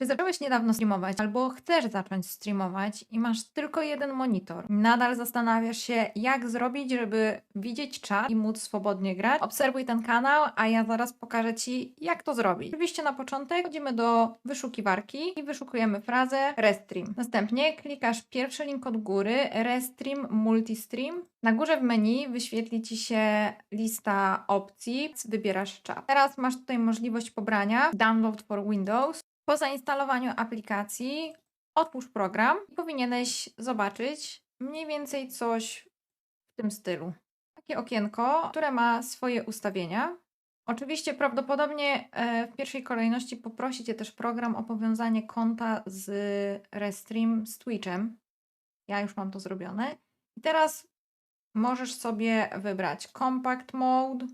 Czy zacząłeś niedawno streamować albo chcesz zacząć streamować i masz tylko jeden monitor? Nadal zastanawiasz się, jak zrobić, żeby widzieć czat i móc swobodnie grać? Obserwuj ten kanał, a ja zaraz pokażę Ci, jak to zrobić. Oczywiście na początek chodzimy do wyszukiwarki i wyszukujemy frazę Restream. Następnie klikasz pierwszy link od góry, Restream Multistream. Na górze w menu wyświetli Ci się lista opcji, wybierasz czat. Teraz masz tutaj możliwość pobrania Download for Windows. Po zainstalowaniu aplikacji otwórz program i powinieneś zobaczyć mniej więcej coś w tym stylu. Takie okienko, które ma swoje ustawienia. Oczywiście prawdopodobnie e, w pierwszej kolejności poprosi Cię też program o powiązanie konta z Restream z Twitchem. Ja już mam to zrobione. I teraz możesz sobie wybrać Compact Mode.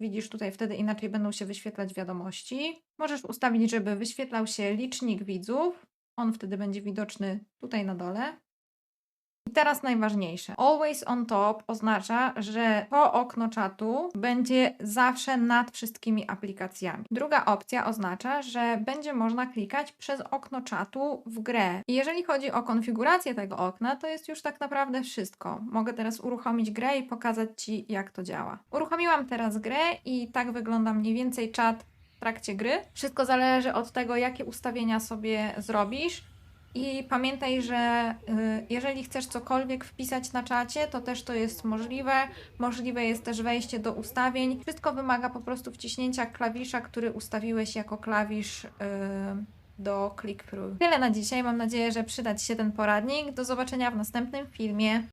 Widzisz tutaj wtedy inaczej będą się wyświetlać wiadomości. Możesz ustawić, żeby wyświetlał się licznik widzów. On wtedy będzie widoczny tutaj na dole. Teraz najważniejsze. Always on top oznacza, że to okno czatu będzie zawsze nad wszystkimi aplikacjami. Druga opcja oznacza, że będzie można klikać przez okno czatu w grę. I jeżeli chodzi o konfigurację tego okna, to jest już tak naprawdę wszystko. Mogę teraz uruchomić grę i pokazać Ci, jak to działa. Uruchomiłam teraz grę i tak wygląda mniej więcej czat w trakcie gry. Wszystko zależy od tego, jakie ustawienia sobie zrobisz. I pamiętaj, że y, jeżeli chcesz cokolwiek wpisać na czacie, to też to jest możliwe. Możliwe jest też wejście do ustawień. Wszystko wymaga po prostu wciśnięcia klawisza, który ustawiłeś jako klawisz y, do click-through. Tyle na dzisiaj. Mam nadzieję, że przyda Ci się ten poradnik. Do zobaczenia w następnym filmie.